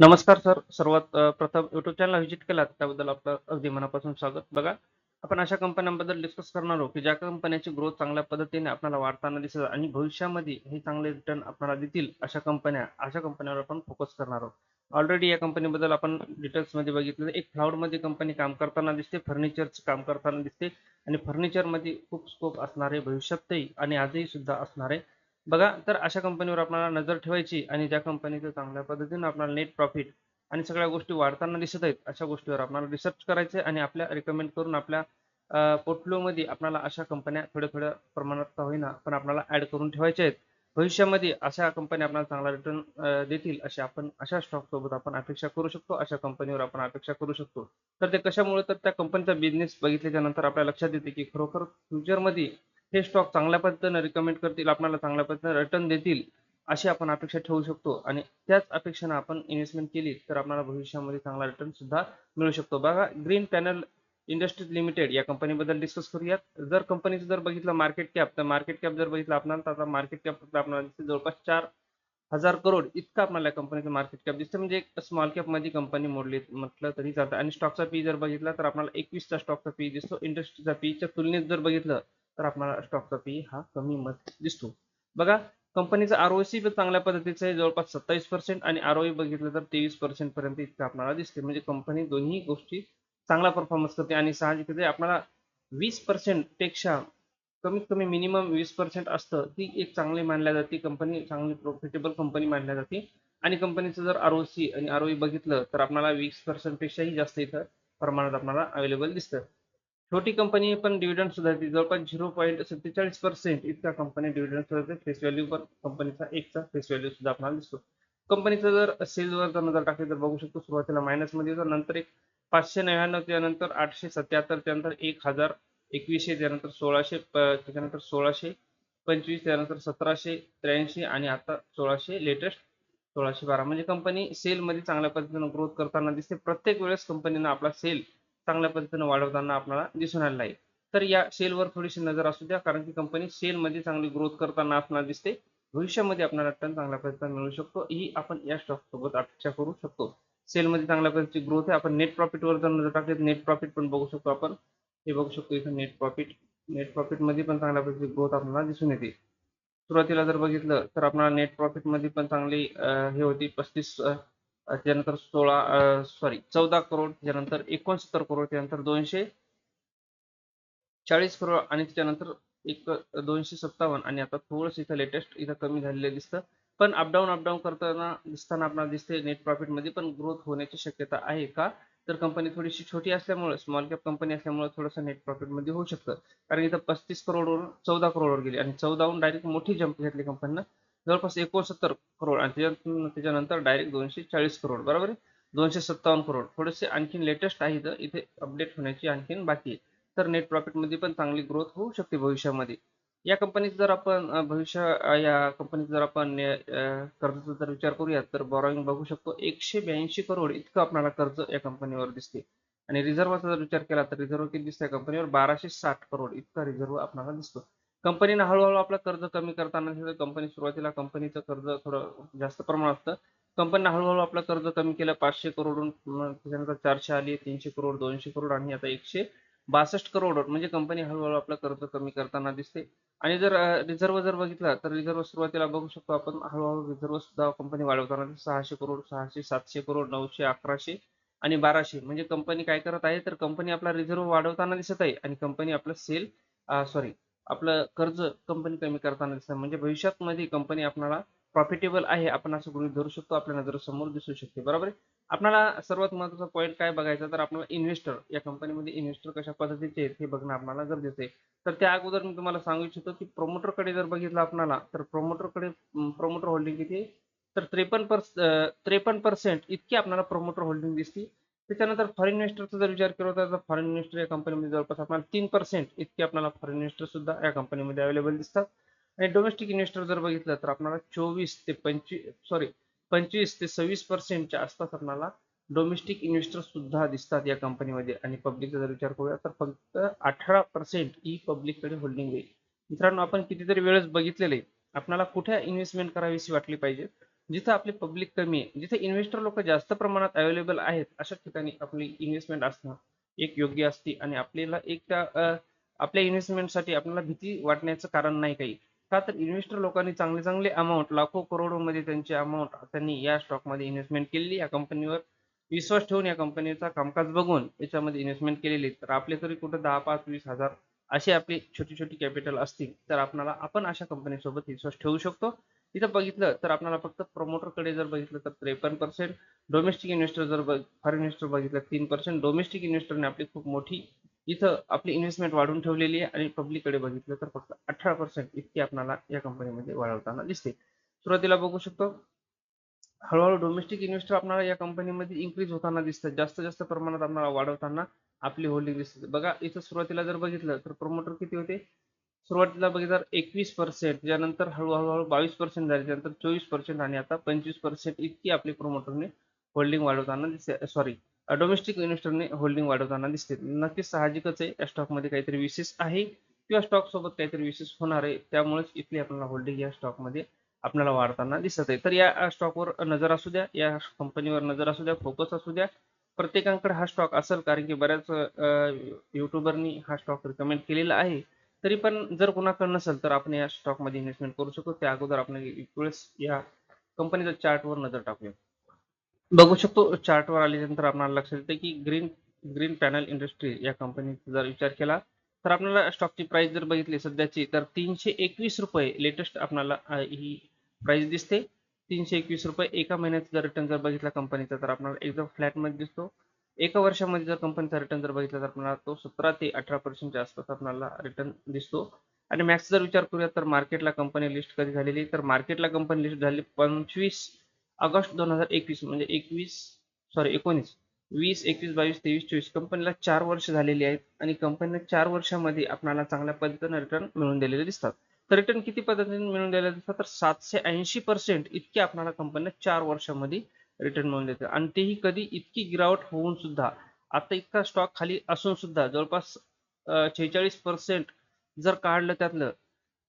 नमस्कार सर. सर्वात प्रथम युट्यूब चॅनल व्हिजिट केलात त्याबद्दल आपलं अगदी मनापासून स्वागत. बघा आपण अशा कंपन्यांबद्दल डिस्कस करणार आहोत की ज्या कंपन्याची ग्रोथ चांगल्या पद्धतीने आपल्याला वाढताना दिसत आणि भविष्यामध्ये हे चांगले रिटर्न आपल्याला देतील अशा कंपन्या अशा कंपन्यांवर आपण फोकस करणार आहोत. ऑलरेडी या कंपनीबद्दल आपण डिटेल्समध्ये बघितलं. एक क्लाउडमध्ये कंपनी काम करताना दिसते फर्निचरचं काम करताना दिसते आणि फर्निचरमध्ये खूप स्कोप असणारे भविष्यातही आणि आजही सुद्धा असणारे बघा तर अशा कंपनीवर आपल्याला नजर ठेवायची आणि ज्या कंपनीचं चांगल्या पद्धतीने आपल्याला नेट प्रॉफिट आणि सगळ्या गोष्टी वाढताना दिसत आहेत अशा गोष्टीवर आपल्याला रिसर्च करायचे आणि आपल्या रिकमेंड करून आपल्या पोर्टफोलिओमध्ये आपल्याला अशा कंपन्या थोड्या थोड्या प्रमाणात का होईना पण आपल्याला ऍड करून ठेवायच्या आहेत. भविष्यामध्ये अशा कंपन्या आपल्याला चांगला रिटर्न देतील अशी आपण अशा स्टॉक सोबत आपण अपेक्षा करू शकतो अशा कंपनीवर आपण अपेक्षा करू शकतो. तर ते कशामुळे? तर त्या कंपनीचा बिझनेस बघितल्याच्या नंतर आपल्या लक्षात येते की खरोखर फ्युचरमध्ये हे स्टॉक चांगल्या पद्धतीने रिकमेंड करतील आपल्याला चांगल्या पद्धतीने रिटर्न देतील अशी आपण अपेक्षा ठेवू शकतो. आणि त्याच अपेक्षेनं आपण इन्व्हेस्टमेंट केली तर आपल्याला भविष्यामध्ये चांगला रिटर्न सुद्धा मिळू शकतो. बघा ग्रीन पॅनल इंडस्ट्रीज लिमिटेड या कंपनीबद्दल डिस्कस करूयात. जर कंपनीचं जर बघितलं मार्केट कॅप तर मार्केट कॅप जर बघितलं आपल्याला तर आता मार्केट कॅप आपल्याला दिसते जवळपास चार हजार करोड इतका आपल्याला कंपनीचं मार्केट कॅप दिसतं. म्हणजे एक स्मॉल कॅपमध्ये कंपनी मोडली म्हटलं तरी चालतं. आणि स्टॉकचा पी जर बघितला तर आपल्याला एकवीसचा स्टॉकचा पी दिसतो. इंडस्ट्रीचा पीच्या तुलनेत जर बघितलं तर आपल्याला स्टॉकचा पी हा कमी मत दिसतो. बघा कंपनीचा आरओसी पण चांगल्या पद्धतीचं आहे. जवळपास सत्तावीस पर्सेंट आणि आरओई बघितलं तर तेवीस पर्सेंट पर्यंत इतकं आपल्याला दिसते म्हणजे कंपनी दोन्ही गोष्टी चांगला परफॉर्मन्स करते आणि साहजिकच आपल्याला वीस पर्सेंटपेक्षा कमीत कमी मिनिमम वीस पर्सेंट असतं. ती एक चांगली मानल्या जाते. कंपनी चांगली प्रॉफिटेबल कंपनी मानल्या जाते. आणि कंपनीचं जर आरओसी आणि आरओई बघितलं तर आपल्याला वीस पर्सेंट पेक्षाही जास्त इथं प्रमाणात आपल्याला अवेलेबल दिसतं. छोटी कंपनी पण डिव्हिडंड सुद्धा जवळपास झिरो पॉईंट सत्तेचाळीस पर्सेंट इतका कंपनी डिव्हिडंड सुद्धा फेस व्हॅल्यू पण कंपनीचा एकचा फेस व्हॅल्यू सुद्धा आपल्याला दिसतो. कंपनीचं जर सेलवर जर नजर टाकली तर बघू शकतो सुरुवातीला मायनसमध्ये तर नंतर एक पाचशे नव्याण्णव त्यानंतर आठशे सत्याहत्तर त्यानंतर एक हजार एकवीसशे त्यानंतर सोळाशे त्याच्यानंतर सोळाशे पंचवीस त्यानंतर सतराशे त्र्याऐंशी आणि आता सोळाशे लेटेस्ट सोळाशे बारा. म्हणजे कंपनी सेलमध्ये चांगल्या पद्धतीनं ग्रोथ करताना दिसते. प्रत्येक वेळेस कंपनीनं आपला सेल चांगल्या पद्धतीने वाढवताना आपल्याला दिसून आलेला आहे. तर या सेलवर थोडीशी नजर असू द्या कारण की कंपनी सेलमध्ये चांगली ग्रोथ करताना आपल्याला दिसते. भविष्यामध्ये आपल्याला रिटर्न चांगल्या पद्धतीने मिळू शकतो. ही आपण या स्टॉक सोबत अपेक्षा करू शकतो. सेलमध्ये चांगल्या पद्धतीची ग्रोथ आहे. आपण नेट प्रॉफिटवर जर नजर टाकली नेट प्रॉफिट पण बघू शकतो आपण. हे बघू शकतो इथं नेट प्रॉफिट नेट प्रॉफिटमध्ये पण चांगल्या पद्धतीची ग्रोथ आपल्याला दिसून येते. सुरुवातीला जर बघितलं तर आपल्याला नेट प्रॉफिटमध्ये पण चांगली हे होती पस्तीस त्यानंतर सोळा सॉरी चौदा करोड त्यानंतर एकोणसत्तर करोड त्यानंतर दोनशे चाळीस करोड आणि त्याच्यानंतर एक दोनशे सत्तावन्न. आणि आता थोडंसं इथं लेटेस्ट इथं कमी झालेलं दिसतं. पण अपडाऊन अपडाऊन करताना दिसताना आपल्याला दिसते नेट प्रॉफिटमध्ये पण ग्रोथ होण्याची शक्यता आहे का? तर कंपनी थोडीशी छोटी असल्यामुळे स्मॉल कॅप कंपनी असल्यामुळे थोडंसं नेट प्रॉफिटमध्ये होऊ शकतं. कारण इथं पस्तीस करोडवरून चौदा करोडवर गेली. आणि चौदाहून डायरेक्ट मोठी जंप घेतली कंपनीनं जवळपास एकोणसत्तर करोड आणि त्याच्यात त्याच्यानंतर डायरेक्ट दोनशे चाळीस करोड बरोबर आहे? दोनशे सत्तावन्न करोड थोडेसे आणखीन लेटेस्ट आहे इथं. इथे अपडेट होण्याची आणखीन बाकी आहे. तर नेट प्रॉफिटमध्ये पण चांगली ग्रोथ होऊ शकते भविष्यामध्ये. या कंपनीचा जर आपण भविष्य या कंपनीत जर आपण कर्जाचा जर विचार करूया तर बॉरोईंग बघू शकतो. एकशे ब्याऐंशी करोड इतकं आपल्याला कर्ज या कंपनीवर दिसते. आणि रिझर्वचा जर विचार केला तर रिझर्व किती दिसतंय कंपनीवर बाराशे साठ करोड इतका रिझर्व आपल्याला दिसतो. कंपनीनं हळूहळू आपलं कर्ज कमी करताना कंपनी सुरुवातीला कंपनीचं कर्ज थोडं जास्त प्रमाणात असतं कंपनीनं हळूहळू आपलं कर्ज कमी केलं. पाचशे करोडून त्याच्यानंतर चारशे आली तीनशे करोड दोनशे करोड आणि आता एकशे बासष्ट करोड. म्हणजे कंपनी हळूहळू आपलं कर्ज कमी करताना दिसते. आणि जर रिझर्व जर बघितला तर रिझर्व सुरुवातीला बघू शकतो आपण हळूहळू रिझर्व सुद्धा कंपनी वाढवताना सहाशे करोड सहाशे सातशे करोड नऊशे अकराशे आणि बाराशे. म्हणजे कंपनी काय करत आहे तर कंपनी आपला रिझर्व वाढवताना दिसत आहे आणि कंपनी आपलं सेल सॉरी आपलं कर्ज कंपनी कमी करताना दिसत. म्हणजे भविष्यात मध्ये कंपनी आपल्याला प्रॉफिटेबल आहे आपण असं गृहित धरू शकतो. आपल्या नजरेसमोर दिसू शकते. बरोबर आपल्याला सर्वात महत्त्वाचा पॉईंट काय बघायचा तर आपल्याला इन्व्हेस्टर या कंपनीमध्ये इन्व्हेस्टर कशा पद्धतीचे आहेत हे बघणं आपल्याला गरजेचं आहे. तर त्या अगोदर मी तुम्हाला सांगू इच्छितो की प्रोमोटरकडे जर बघितलं आपल्याला तर प्रोमोटरकडे प्रोमोटर होल्डिंग किती तर त्रेपन्न पर्स त्रेपन्न पर्सेंट इतकी आपल्याला प्रोमोटर होल्डिंग दिसते. त्याच्यानंतर फॉरेन इन्व्हेस्टरचा जर विचार केला तर फॉरेन इन्व्हेस्टर या कंपनीमध्ये जवळपास आपल्याला तीन पर्सेंट इतके आपल्याला फॉरेन इन्व्हेस्टर सुद्धा या कंपनीमध्ये अवेलेबल दिसतात. आणि डोमेस्टिक इन्व्हेस्टर जर बघितलं तर आपल्याला चोवीस ते पंचवीस सॉरी पंचवीस ते सव्वीस पर्सेंटच्या आसपास आपल्याला डोमेस्टिक इन्व्हेस्टर सुद्धा दिसतात या कंपनीमध्ये आणि पब्लिकचा जर विचार करूया तर फक्त अठरा पर्सेंट ही पब्लिककडे होल्डिंग आहे मित्रांनो आपण कितीतरी वेळेस बघितलेले आपल्याला कुठे इन्व्हेस्टमेंट करावीशी वाटली पाहिजे? जिथं आपली पब्लिक कमी आहे जिथे इन्व्हेस्टर लोक जास्त प्रमाणात अवेलेबल आहेत अशा ठिकाणी आपली इन्व्हेस्टमेंट असणं एक योग्य असते. आणि आपल्याला एक त्या आपल्या इन्व्हेस्टमेंटसाठी आपल्याला भीती वाटण्याचं कारण नाही काही. का तर इन्व्हेस्टर लोकांनी चांगले चांगले अमाऊंट लाखो करोडोमध्ये त्यांची अमाऊंट त्यांनी या स्टॉकमध्ये इन्व्हेस्टमेंट केलेली या कंपनीवर विश्वास ठेवून या कंपनीचा कामकाज बघून याच्यामध्ये इन्व्हेस्टमेंट केलेली. तर आपले तरी कुठं दहा पाच वीस हजार अशी आपली छोटी छोटी कॅपिटल असतील तर आपल्याला आपण अशा कंपनीसोबत विश्वास ठेवू शकतो. इथं बघितलं तर आपल्याला फक्त प्रमोटरकडे जर बघितलं तर त्रेपन्न पर्सेंट डोमेस्टिक इन्व्हेस्टर जर फॉरेन इन्व्हेस्टर बघितलं तीन पर्सेंट डोमेस्टिक इन्व्हेस्टरने आपली खूप मोठी इथं आपली इन्व्हेस्टमेंट वाढवून ठेवलेली आहे आणि पब्लिककडे बघितलं तर फक्त अठरा पर्सेंट इतकी आपल्याला या कंपनीमध्ये वाढवताना दिसते. सुरुवातीला बघू शकतो. हळूहळू डोमेस्टिक इन्व्हेस्टर आपल्याला या कंपनीमध्ये इन्क्रीज होताना दिसतात. जास्त जास्त प्रमाणात आपल्याला वाढवताना आपली होल्डिंग दिसते. बघा इथं सुरुवातीला जर बघितलं तर प्रमोटर किती होते? सुरुवातीला बघितलं तर एकवीस पर्सेंट त्यानंतर हळूहळू हळू बावीस पर्सेंट झाले त्यानंतर चोवीस पर्सेंट आणि आता पंचवीस पर्सेंट इतकी आपली प्रोमोटरने होल्डिंग वाढवताना दिसते सॉरी डोमेस्टिक इन्व्हेस्टरने होल्डिंग वाढवताना दिसते. नक्कीच साहजिकच आहे या स्टॉकमध्ये काहीतरी विशेष आहे किंवा स्टॉक सोबत काहीतरी विशेष होणार आहे त्यामुळेच इथली आपल्याला होल्डिंग या स्टॉकमध्ये आपल्याला वाढताना दिसत आहे. तर या स्टॉकवर नजर असू द्या या कंपनीवर नजर असू द्या फोकस असू द्या. प्रत्येकाकडे हा स्टॉक असेल कारण की बऱ्याच युट्यूबरनी हा स्टॉक रिकमेंड केलेला आहे. तरी पण जर कोणाकडे नसेल तर आपण या स्टॉकमध्ये इन्व्हेस्टमेंट करू शकतो. त्या अगोदर आपण एक वेळेस या कंपनीच्या चार्टवर नजर टाकूया. बघू शकतो चार्टवर आल्यानंतर आपल्याला लक्षात येते की ग्रीन ग्रीन पॅनल इंडस्ट्री या कंपनीचा जर विचार केला तर आपल्याला स्टॉकची प्राइस जर बघितली सध्याची तर तीनशे एकवीस रुपये लेटेस्ट आपल्याला ही प्राइस दिसते. तीनशे एकवीस रुपये एका महिन्याचा जर रिटर्न जर बघितला कंपनीचा तर आपल्याला एकदम फ्लॅटमध्ये दिसतो. एका वर्षामध्ये जर कंपनीचा रिटर्न जर बघितला तर आपल्याला तो सतरा ते अठरा पर्सेंटच्या आसपास आपल्याला रिटर्न दिसतो. आणि मॅक्स जर विचार करूया तर मार्केटला कंपनी लिस्ट कधी झालेली तर मार्केटला कंपनी लिस्ट झाली पंचवीस ऑगस्ट दोन हजार एकवीस म्हणजे एकवीस सॉरी एकोणीस. वीस एकवीस बावीस तेवीस चोवीस. कंपनीला चार वर्ष झालेली आहेत आणि कंपनीला चार वर्षामध्ये आपल्याला चांगल्या पद्धतीने रिटर्न मिळून दिलेले दिसतात. तर रिटर्न किती पद्धतीने मिळून दिलेले दिसतात? तर सातशे ऐंशी पर्सेंट इतके आपल्याला कंपनीला चार वर्षामध्ये रिटर्न मिळून देते आणि तेही कधी इतकी गिरावट होऊन सुद्धा आता इतका स्टॉक खाली असून सुद्धा जवळपास छेचाळीस पर्सेंट जर काढलं त्यातलं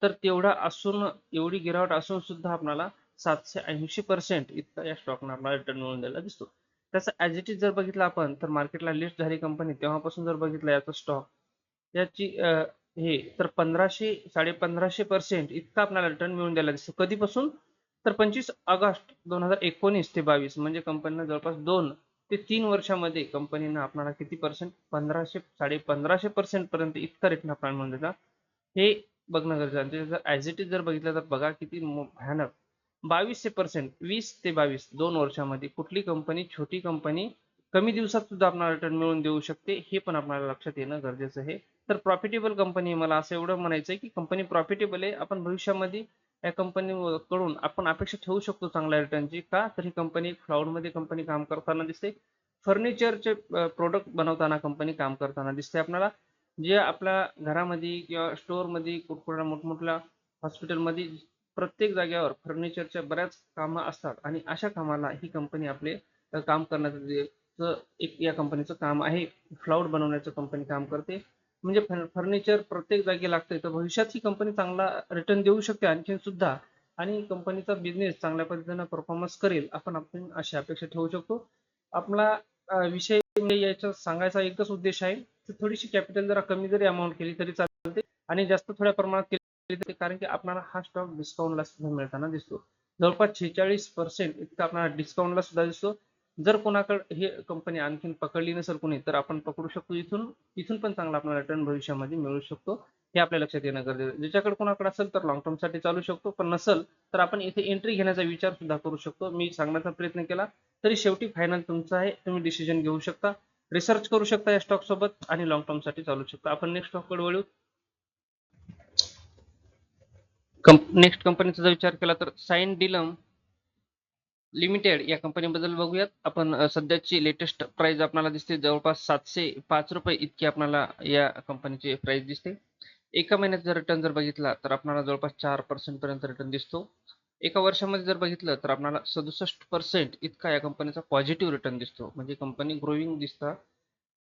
तर तेवढा असून एवढी गिरावट असून सुद्धा आपल्याला सातशे ऐंशी पर्सेंट इतका या स्टॉकनं आपल्याला रिटर्न मिळून द्यायला दिसतो. त्याचा ॲज इट इज जर बघितलं आपण तर मार्केटला लिस्ट झाली कंपनी तेव्हापासून जर बघितलं याचा स्टॉक याची हे तर पंधराशे साडे पंधराशे पर्सेंट इतका आपल्याला रिटर्न मिळून द्यायला दिसतो. कधीपासून? तर पंचवीस ऑगस्ट दोन हजार एकोणीस ते बावीस म्हणजे कंपनीनं जवळपास दोन ते तीन वर्षामध्ये कंपनीनं आपणाला किती पर्सेंट पंधराशे साडे पंधराशे पर्सेंट पर्यंत इतका रिटर्न आपण म्हणून देतात हे बघणं गरजेचं आहे. जर ॲज इट इज जर बघितलं तर बघा किती भयानक. बावीसशे पर्सेंट वीस ते बावीस दोन वर्षामध्ये कुठली कंपनी छोटी कंपनी कमी दिवसात सुद्धा आपल्याला रिटर्न मिळवून देऊ शकते हे पण आपल्याला लक्षात येणं गरजेचं आहे. तर प्रॉफिटेबल कंपनी मला असं एवढं म्हणायचं आहे की कंपनी प्रॉफिटेबल आहे. आपण भविष्यामध्ये या कंपनी कडून आपण अपेक्षा ठेवू शकतो चांगल्या रिटर्नची का? तर ही कंपनी क्लाउडमध्ये कंपनी काम करताना दिसते. फर्निचरचे प्रोडक्ट बनवताना कंपनी काम करताना दिसते आपल्याला. जे आपल्या घरामध्ये किंवा स्टोअरमध्ये कुठकुठल्या मोठमोठ्या हॉस्पिटलमध्ये प्रत्येक जागेवर फर्निचरच्या बऱ्याच कामं असतात. आणि अशा कामाला ही कंपनी आपले काम करण्याचं एक या कंपनीचं काम आहे. फ्लाउड बनवण्याचं कंपनी काम करते. म्हणजे फर्निचर प्रत्येक जागी लागतंय. तर भविष्यात ही कंपनी चांगला रिटर्न देऊ शकते आणखीन सुद्धा. आणि कंपनीचा बिझनेस चांगल्या पद्धतीनं परफॉर्मन्स करेल आपण आपण अशी अपेक्षा ठेवू शकतो. आपला विषय म्हणजे याचा सांगायचा एकच उद्देश आहे की थोडीशी कॅपिटल जरा कमी जरी अमाऊंट केली तरी चालते. आणि जास्त थोड्या प्रमाणात केली तरी कारण की आपल्याला हा स्टॉक डिस्काउंटला सुद्धा मिळताना दिसतो. जवळपास छेचाळीस पर्सेंट इतका आपल्याला डिस्काउंटला सुद्धा दिसतो. जर कोणाकडे हे कंपनी आणखीन पकडली नसेल कोणी तर आपण पकडू शकतो इथून इथून पण चांगला आपल्याला रिटर्न भविष्यामध्ये मिळू शकतो. हे आपल्या लक्षात येणं गरजेचं ज्याच्याकडे कोणाकडे असेल तर लॉंग टर्मसाठी चालू शकतो पण नसेल तर आपण इथे एंट्री घेण्याचा विचार सुद्धा करू शकतो. मी सांगण्याचा प्रयत्न केला तरी शेवटी फायनल तुमचं आहे. तुम्ही डिसिजन घेऊ शकता. रिसर्च करू शकता या स्टॉक सोबत आणि लॉंग टर्मसाठी चालू शकता. आपण नेक्स्ट स्टॉककडे वळू. नेक्स्ट कंपनीचा जर विचार केला तर साईन डिलम लिमिटेड या कंपनीबद्दल बघूयात. आपण सध्याची लेटेस्ट प्राइस आपल्याला दिसते. जवळपास सातशे पाच रुपये इतकी आपल्याला या कंपनीची प्राइस दिसते. एका महिन्यात जर रिटर्न जर बघितला तर आपल्याला जवळपास चार पर्सेंट पर्यंत रिटर्न दिसतो. एका वर्षामध्ये जर बघितलं तर आपल्याला सदुसष्ट पर्सेंट इतका या कंपनीचा पॉझिटिव्ह रिटर्न दिसतो. म्हणजे कंपनी ग्रोईंग दिसतं.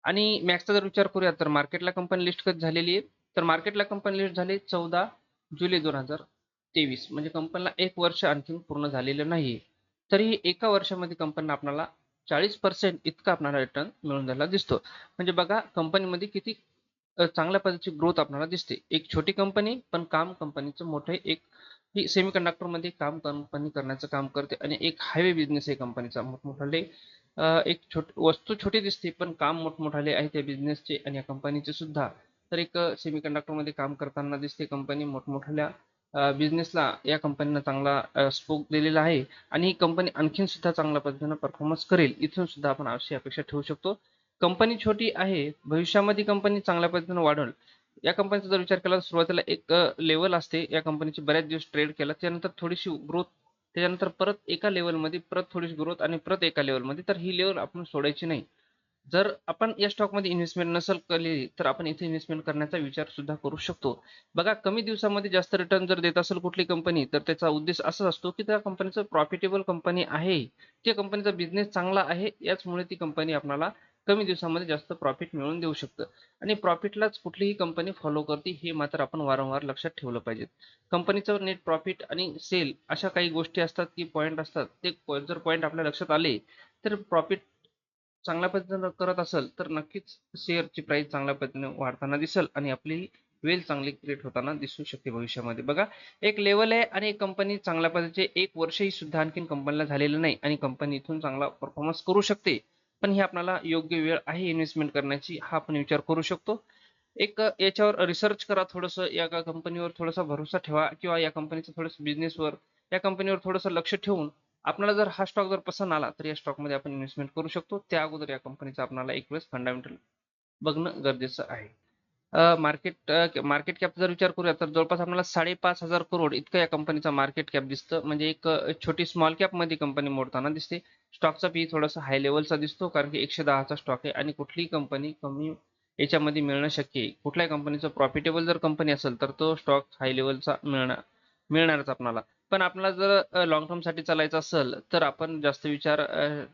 आणि मॅक्सचा जर विचार करूया तर मार्केटला कंपनी लिस्ट कधी झालेली आहे? तर मार्केटला कंपनी लिस्ट झाली चौदा जुलै दोन हजार तेवीस. म्हणजे कंपनीला एक वर्ष आणखीन पूर्ण झालेलं नाही तरी एका वर्षामध्ये कंपनीला आपल्याला चाळीस पर्सेंट इतका आपल्याला रिटर्न मिळून झालेला दिसतो. म्हणजे बघा कंपनीमध्ये किती अ, चांगल्या पद्धतीची ग्रोथ आपल्याला दिसते. एक छोटी कंपनी पण काम कंपनीचं मोठं एक ही सेमीकंडक्टरमध्ये काम कंपनी करण्याचं काम करते आणि एक हायवे बिझनेस आहे कंपनीचा मोठमोठाले अ, एक छोट वस्तू छोटी दिसते पण काम मोठमोठाले आहे त्या बिझनेसचे आणि या कंपनीचे सुद्धा. तर एक सेमीकंडक्टरमध्ये काम करताना दिसते कंपनी मोठमोठ्या बिझनेसला या कंपनीनं चांगला स्कोप दिलेला आहे. आणि ही कंपनी आणखीन सुद्धा चांगल्या पद्धतीनं परफॉर्मन्स करेल इथून सुद्धा आपण अशी अपेक्षा ठेवू शकतो. कंपनी छोटी आहे भविष्यामध्ये कंपनी चांगल्या पद्धतीनं वाढेल. या कंपनीचा जर विचार केला तर सुरुवातीला एक लेवल असते. या कंपनीची बऱ्याच दिवस ट्रेड केला त्यानंतर थोडीशी ग्रोथ त्याच्यानंतर परत एका लेवलमध्ये परत थोडीशी ग्रोथ आणि परत एका लेवलमध्ये तर ही लेवल आपण सोडायची नाही. जर आपण या स्टॉकमध्ये इन्व्हेस्टमेंट नसेल केली तर आपण इथे इन्व्हेस्टमेंट करण्याचा विचार सुद्धा करू शकतो. बघा कमी दिवसामध्ये जास्त रिटर्न जर देत असेल कुठली कंपनी तर त्याचा उद्देश असाच असतो की त्या कंपनीचं प्रॉफिटेबल कंपनी आहे. त्या कंपनीचा बिझनेस चांगला आहे याचमुळे ती कंपनी आपल्याला कमी दिवसामध्ये जास्त प्रॉफिट मिळवून देऊ शकतं. आणि प्रॉफिटलाच कुठलीही कंपनी फॉलो करते हे मात्र आपण वारंवार लक्षात ठेवलं पाहिजे कंपनीचं नेट प्रॉफिट आणि सेल अशा काही गोष्टी असतात की पॉईंट असतात. ते जर पॉईंट आपल्या लक्षात आले तर प्रॉफिट चांगल्या पद्धतीनं करत असेल तर नक्कीच शेअरची प्राइस चांगल्या पद्धतीने वाढताना दिसेल आणि आपली वेल चांगली क्रिएट होताना दिसू शकते भविष्यामध्ये. बघा एक लेवल आहे आणि कंपनी चांगल्या पद्धतीचे एक वर्षही सुद्धा आणखीन कंपनीला झालेलं नाही आणि कंपनी इथून चांगला परफॉर्मन्स करू शकते. पण ही आपल्याला योग्य वेळ आहे इन्व्हेस्टमेंट करण्याची हा आपण विचार करू शकतो. एक याच्यावर रिसर्च करा थोडंसं या कंपनीवर थोडासा भरोसा ठेवा किंवा या कंपनीचं थोडंसं बिझनेसवर या कंपनीवर थोडंसं लक्ष ठेवून आपल्याला जर हा स्टॉक जर पसंत आला तर या स्टॉकमध्ये आपण इन्व्हेस्टमेंट करू शकतो. त्या अगोदर या कंपनीचा आपल्याला एक वेळेस फंडामेंटल बघणं गरजेचं आहे. मार्केट मार्केट कॅप जर विचार करूया तर जवळपास आपल्याला साडेपाच हजार करोड इतकं या कंपनीचा मार्केट कॅप दिसतं. म्हणजे एक छोटी स्मॉल कॅपमध्ये कंपनी मोडताना दिसते. स्टॉकचा पी थोडासा हाय लेवलचा दिसतो कारण की एकशे दहाचा स्टॉक आहे आणि कुठलीही कंपनी कमी याच्यामध्ये मिळणं शक्य आहे. कुठल्याही कंपनीचं प्रॉफिटेबल जर कंपनी असेल तर तो स्टॉक हाय लेवलचा मिळणार मिळणारच आपल्याला पण आपल्याला जर लॉंग टर्मसाठी चालायचं असेल तर आपण जास्त विचार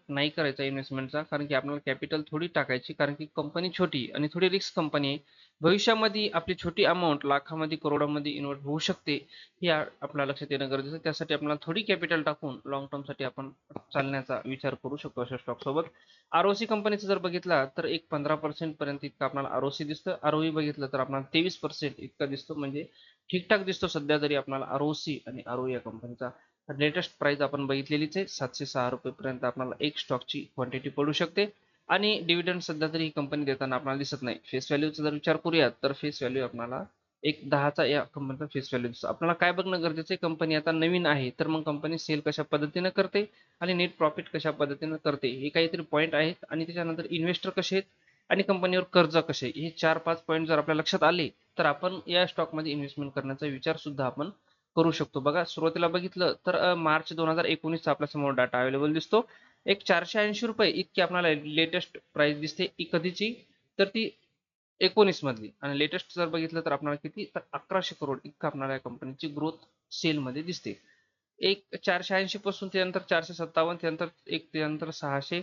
नाही करायचा इन्व्हेस्टमेंटचा कारण की आपल्याला कॅपिटल थोडी टाकायची कारण की कंपनी छोटी आणि थोडी रिस्क कंपनी आहे. भविष्यामध्ये आपली छोटी अमाऊंट लाखामध्ये करोडामध्ये इन्व्हर्ट होऊ शकते हे आपल्या लक्षात येणं गरजेचं आहे. त्यासाठी आपल्याला थोडी कॅपिटल टाकून लॉंग टर्मसाठी आपण चालण्याचा विचार करू शकतो अशा स्टॉक सोबत. आरओसी कंपनीचं जर बघितला तर एक पंधरा पर्सेंट पर्यंत इतकं आपल्याला आरओसी दिसतं. आरओई बघितलं तर आपल्याला तेवीस पर्सेंट इतका दिसतो. म्हणजे ठीकठाक दिसतो सध्या तरी आपल्याला आरओसी आणि आरओ या कंपनीचा लेटेस्ट प्राइस आपण बघितलेलीच आहे सातशे सहा रुपयेपर्यंत आपल्याला एक स्टॉकची क्वांटिटी पडू शकते. आणि डिव्हिडंड सध्या तरी ही कंपनी देताना आपल्याला दिसत नाही. फेस व्हॅल्यूचा जर विचार करूयात तर फेस व्हॅल्यू आपल्याला एक दहाचा या कंपनीचा फेस व्हॅल्यू दिसतो. आपल्याला काय बघणं गरजेचं आहे? कंपनी आता नवीन आहे तर मग कंपनी सेल कशा पद्धतीनं करते आणि नेट प्रॉफिट कशा पद्धतीनं करते? हे काहीतरी पॉईंट आहेत आणि त्याच्यानंतर इन्व्हेस्टर कसे आहेत आणि कंपनीवर कर्ज कसे? हे चार पाच पॉईंट जर आपल्या लक्षात आले तर आपण या स्टॉकमध्ये इन्व्हेस्टमेंट करण्याचा विचार सुद्धा आपण करू शकतो. बघा सुरुवातीला बघितलं तर मार्च दोन हजार एकोणीसचा आपल्यासमोर डाटा अवेलेबल दिसतो. एक चारशे ऐंशी रुपये इतकी आपल्याला लेटेस्ट प्राइस दिसते. कधीची? तर ती एकोणीस मधली. आणि लेटेस्ट जर बघितलं तर आपल्याला किती? तर अकराशे करोड इतकं आपल्याला या कंपनीची ग्रोथ सेल मध्ये दिसते. एक चारशे ऐंशी पासून त्यानंतर चारशे सत्तावन्न त्यानंतर एक त्यानंतर सहाशे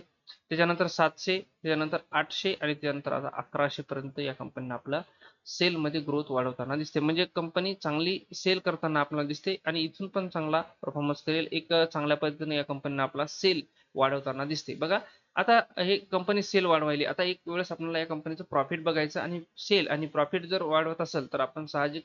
त्याच्यानंतर सातशे त्याच्यानंतर आठशे आणि त्यानंतर आता अकराशे पर्यंत या कंपनीने आपला सेलमध्ये ग्रोथ वाढवताना दिसते. म्हणजे कंपनी चांगली सेल करताना आपल्याला दिसते आणि इथून पण चांगला परफॉर्मन्स करेल. एक चांगल्या पद्धतीने या कंपनीने आपला सेल वाढवताना दिसते. बघा आता हे कंपनी सेल वाढवायली. आता एक वेळेस आपल्याला या कंपनीचं प्रॉफिट बघायचं आणि सेल आणि प्रॉफिट जर वाढवत असेल तर आपण साहजिक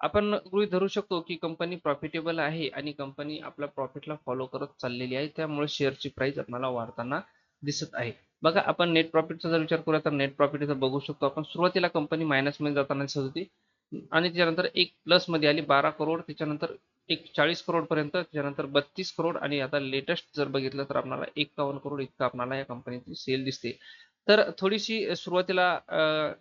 आपण गृहीत धरू शकतो की कंपनी प्रॉफिटेबल आहे आणि कंपनी आपल्या प्रॉफिटला फॉलो करत चाललेली आहे. त्यामुळे शेअरची प्राइस आपल्याला वाढताना दिसत आहे. बघा आपण नेट प्रॉफिटचा जर विचार करूया तर नेट प्रॉफिट इथं बघू शकतो आपण. सुरुवातीला कंपनी मायनसमध्ये जाताना दिसत होती. आणि त्याच्यानंतर एक प्लसमध्ये आली बारा करोड त्याच्यानंतर एक चाळीस करोडपर्यंत त्याच्यानंतर बत्तीस करोड आणि आता लेटेस्ट जर बघितलं तर आपल्याला एकावन्न करोड इतका आपल्याला या कंपनीची सेल दिसते. तर थोडीशी सुरुवातीला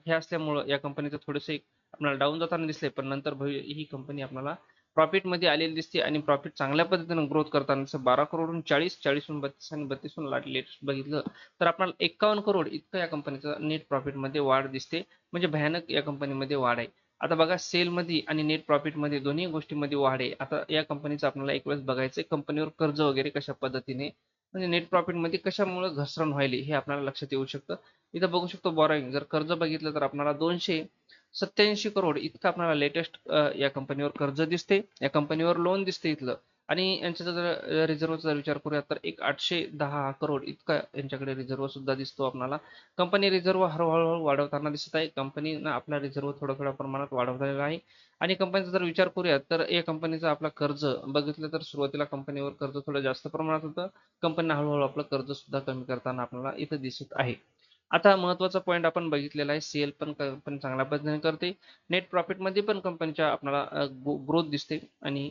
हे असल्यामुळं या कंपनीचं थोडंसं एक आपल्याला डाऊन जाताना दिसले पण नंतर ही कंपनी आपल्याला प्रॉफिटमध्ये आलेली दिसते आणि प्रॉफिट चांगल्या पद्धतीने ग्रोथ करताना जसं बारा करोडून चाळीस चाळीसहून बत्तीस आणि बत्तीसहून लेटेस्ट बघितलं तर आपल्याला एक्कावन्न करोड इतकं या कंपनीचं नेट प्रॉफिटमध्ये वाढ दिसते. म्हणजे भयानक या कंपनीमध्ये वाढ आहे. आता बघा सेल मध्ये आणि नेट प्रॉफिटमध्ये दोन्ही गोष्टीमध्ये वाढ आहे. आता या कंपनीचं आपल्याला एक वेळेस बघायचं कंपनीवर कर्ज वगैरे कशा पद्धतीने म्हणजे नेट प्रॉफिटमध्ये कशामुळे घसरण व्हायली हे आपल्याला लक्षात येऊ शकतं. इथं बघू शकतो बॉरोइंग जर कर्ज बघितलं तर आपल्याला दोनशे सत्याऐंशी करोड इतकं आपल्याला लेटेस्ट या कंपनीवर कर्ज दिसते. या कंपनीवर लोन दिसते इथलं. आणि यांचा जर रिझर्वचा जर विचार करूया तर एक आठशे दहा करोड इतका यांच्याकडे रिझर्व सुद्धा दिसतो आपल्याला कंपनी रिझर्व हळूहळू वाढवताना दिसत आहे. कंपनीनं आपला रिझर्व थोड्या थोड्या प्रमाणात वाढवलेला आहे. आणि कंपनीचा जर विचार करूया तर या कंपनीचा आपला कर्ज बघितलं तर सुरुवातीला कंपनीवर कर्ज थोडं जास्त प्रमाणात होतं. कंपनीनं हळूहळू आपलं कर्ज सुद्धा कमी करताना आपल्याला इथं दिसत आहे. आता महत्त्वाचा पॉईंट आपण बघितलेला आहे सेल पण कंपनी चांगल्या पद्धतीने करते. नेट प्रॉफिटमध्ये पण कंपनीच्या आपल्याला ग्रोथ दिसते आणि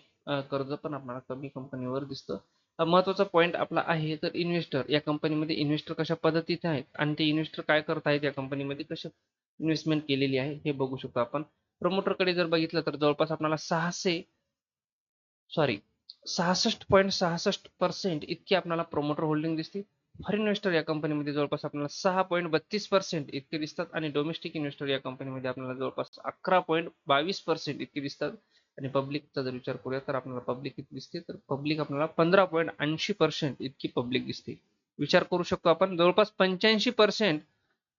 कर्ज पण आपल्याला कमी कंपनीवर दिसतं. महत्त्वाचा महत्त्वाचा पॉईंट आपला आहे तर इन्व्हेस्टर या कंपनीमध्ये इन्व्हेस्टर कशा पद्धतीचे आहेत आणि ते इन्व्हेस्टर काय करत आहेत या कंपनीमध्ये कशा इन्व्हेस्टमेंट केलेली आहे हे बघू शकतो आपण. प्रमोटरकडे जर बघितलं तर जवळपास आपल्याला सहाशे सॉरी सहासष्ट पॉईंट सहासष्ट पर्सेंट इतकी आपल्याला प्रमोटर होल्डिंग दिसते. फॉरेन इन्व्हेस्टर या कंपनीमध्ये जवळपास आपल्याला सहा पॉईंट बत्तीस पर्सेंट इतके दिसतात आणि डोमेस्टिक इन्व्हेस्टर या कंपनीमध्ये आपल्याला जवळपास अकरा पॉईंट बावीस पर्सेंट इतके दिसतात. आणि पब्लिकचा जर विचार करूया तर आपल्याला पब्लिक किती दिसते? तर पब्लिक आपल्याला पंधरा पॉईंट ऐंशी पर्सेंट इतकी पब्लिक दिसते. विचार करू शकतो आपण जवळपास पंच्याऐंशी पर्सेंट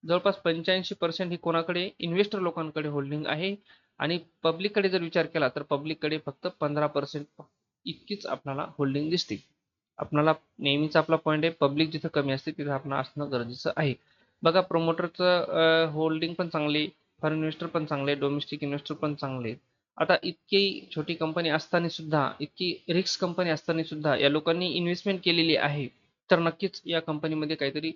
जवळपास पंच्याऐंशी पर्सेंट ही कोणाकडे? इन्व्हेस्टर लोकांकडे होल्डिंग आहे. आणि पब्लिककडे जर विचार केला तर पब्लिककडे फक्त पंधरा पर्सेंट इतकीच आपल्याला होल्डिंग दिसते. आपणाला नेहमीचा आपला पॉईंट आहे पब्लिक जिथं कमी असते तिथं आपण असणं गरजेचं आहे. बघा प्रमोटरचं होल्डिंग पण चांगली फॉरेन इन्व्हेस्टर पण चांगले डोमेस्टिक इन्व्हेस्टर पण चांगले. आता इतकी छोटी कंपनी असताना सुद्धा इतकी रिस्क कंपनी असताना सुद्धा या लोकांनी इन्व्हेस्टमेंट केलेली आहे. तर नक्कीच या कंपनीमध्ये काहीतरी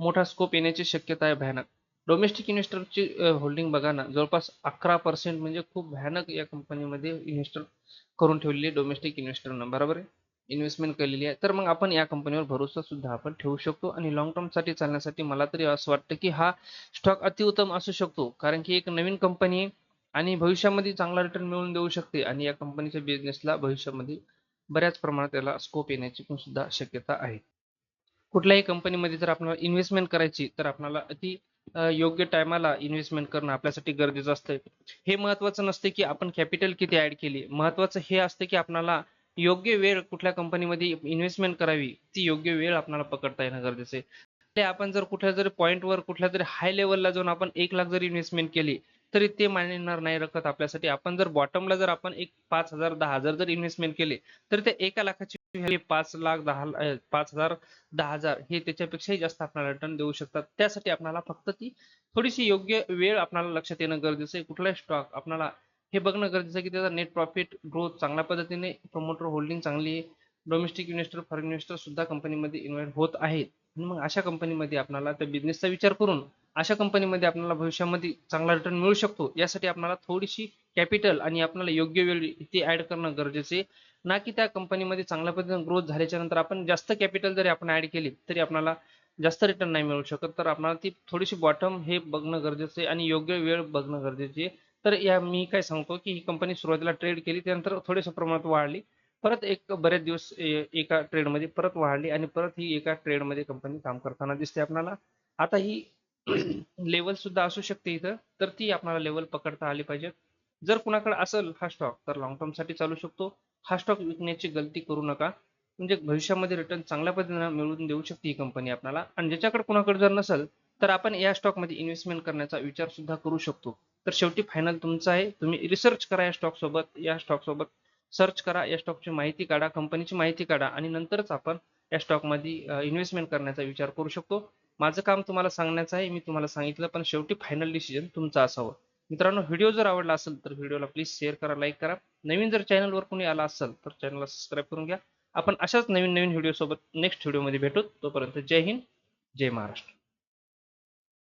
मोठा स्कोप येण्याची शक्यता आहे भयानक. डोमेस्टिक इन्व्हेस्टरची होल्डिंग बघा ना जवळपास अकरा पर्सेंट म्हणजे खूप भयानक या कंपनीमध्ये इन्व्हेस्टर करून ठेवलेली डोमेस्टिक इन्व्हेस्टरनं बरोबर आहे? इन्व्हेस्टमेंट केलेली आहे. तर मग आपण या कंपनीवर भरोसा सुद्धा आपण ठेवू शकतो आणि लॉंग टर्मसाठी चालण्यासाठी मला तरी असं वाटतं की हा स्टॉक अतिउत्तम असू शकतो. कारण की एक नवीन कंपनी आहे आणि भविष्यामध्ये चांगला रिटर्न मिळवून देऊ शकते आणि या कंपनीच्या बिझनेसला भविष्यामध्ये बऱ्याच प्रमाणात त्याला स्कोप येण्याची पण सुद्धा शक्यता आहे. कुठल्याही कंपनीमध्ये जर आपल्याला इन्व्हेस्टमेंट करायची तर आपल्याला अति योग्य टायमाला इन्व्हेस्टमेंट करणं आपल्यासाठी गरजेचं असतं. हे महत्वाचं नसते की आपण कॅपिटल किती ऍड केली. महत्वाचं हे असतं की आपल्याला योग्य वेळ कुठल्या कंपनीमध्ये इन्व्हेस्टमेंट करावी ती योग्य वेळ आपल्याला पकडता येणं गरजेचं आहे. ते आपण जर कुठल्या जरी पॉईंटवर कुठल्या तरी हाय लेवलला जाऊन आपण एक लाख जरी इन्व्हेस्टमेंट केली तरी ते मानणार नाही रखत आपल्यासाठी. आपण जर बॉटमला जर आपण एक पाच हजार दहा हजार जर इन्व्हेस्टमेंट केले तर ते एका लाखाची पाच लाख दहा पाच हजार दहा हजार हे त्याच्यापेक्षाही जास्त आपल्याला रिटर्न देऊ शकतात. त्यासाठी आपल्याला फक्त ती थोडीशी योग्य वेळ आपल्याला लक्षात येणं गरजेचं आहे. कुठलाही स्टॉक आपल्याला हे बघणं गरजेचं आहे की त्याचा नेट प्रॉफिट ग्रोथ चांगल्या पद्धतीने प्रमोटर होल्डिंग चांगली आहे. डोमेस्टिक इन्व्हेस्टर फॉरेन इन्व्हेस्टर सुद्धा कंपनीमध्ये इन्व्हेस्ट होत आहेत. मग अशा कंपनीमध्ये आपल्याला त्या बिझनेसचा विचार करून अशा कंपनीमध्ये आपल्याला भविष्यामध्ये चांगला रिटर्न मिळू शकतो. यासाठी आपल्याला थोडीशी कॅपिटल आणि आपल्याला योग्य वेळ इथे ऍड करणं गरजेचे आहे. ना की त्या कंपनीमध्ये चांगल्या पद्धतीने ग्रोथ झाल्याच्यानंतर आपण जास्त कॅपिटल जरी आपण ऍड केली तरी आपल्याला जास्त रिटर्न नाही मिळू शकत. तर आपल्याला ती थोडीशी बॉटम हे बघणं गरजेचं आहे आणि योग्य वेळ बघणं गरजेचे आहे. तर या मी काय सांगतो की ही कंपनी सुरुवातीला ट्रेड केली त्यानंतर थोड्याशा प्रमाणात वाढली. परत एक बरेच दिवस एका ट्रेडमध्ये परत वाढली आणि परत ही एका ट्रेडमध्ये कंपनी काम करताना दिसते आपल्याला. आता ही लेवल सुद्धा असू शकते इथं तर ती आपल्याला लेवल पकडता आली पाहिजे. जर कुणाकडे असेल हा स्टॉक तर लॉंग टर्मसाठी चालू शकतो. हा स्टॉक विकण्याची गलती करू नका. म्हणजे भविष्यामध्ये रिटर्न चांगल्या पद्धतीने मिळवून देऊ शकते ही कंपनी आपल्याला. आणि ज्याच्याकडे कुणाकडे जर नसेल तर आपण या स्टॉकमध्ये इन्व्हेस्टमेंट करण्याचा विचार सुद्धा करू शकतो. तर शेवटी फायनल तुमचा आहे. तुम्ही रिसर्च करा या स्टॉक सोबत या स्टॉक सोबत. सर्च करा या स्टॉकची माहिती काढा कंपनीची माहिती काढा आणि नंतरच आपण या स्टॉकमध्ये इन्व्हेस्टमेंट करण्याचा विचार करू शकतो. माझं काम तुम्हाला सांगण्याचं आहे. मी तुम्हाला सांगितलं पण शेवटी फायनल डिसिजन तुमचा असावं. मित्रांनो व्हिडिओ जर आवडला असेल तर व्हिडिओला प्लीज शेअर करा लाईक करा. नवीन जर चॅनलवर कोणी आला असेल तर चॅनलला सबस्क्राईब करून घ्या. आपण अशाच नवीन नवीन व्हिडिओसोबत नेक्स्ट व्हिडिओमध्ये भेटू. तोपर्यंत जय हिंद जय महाराष्ट्र.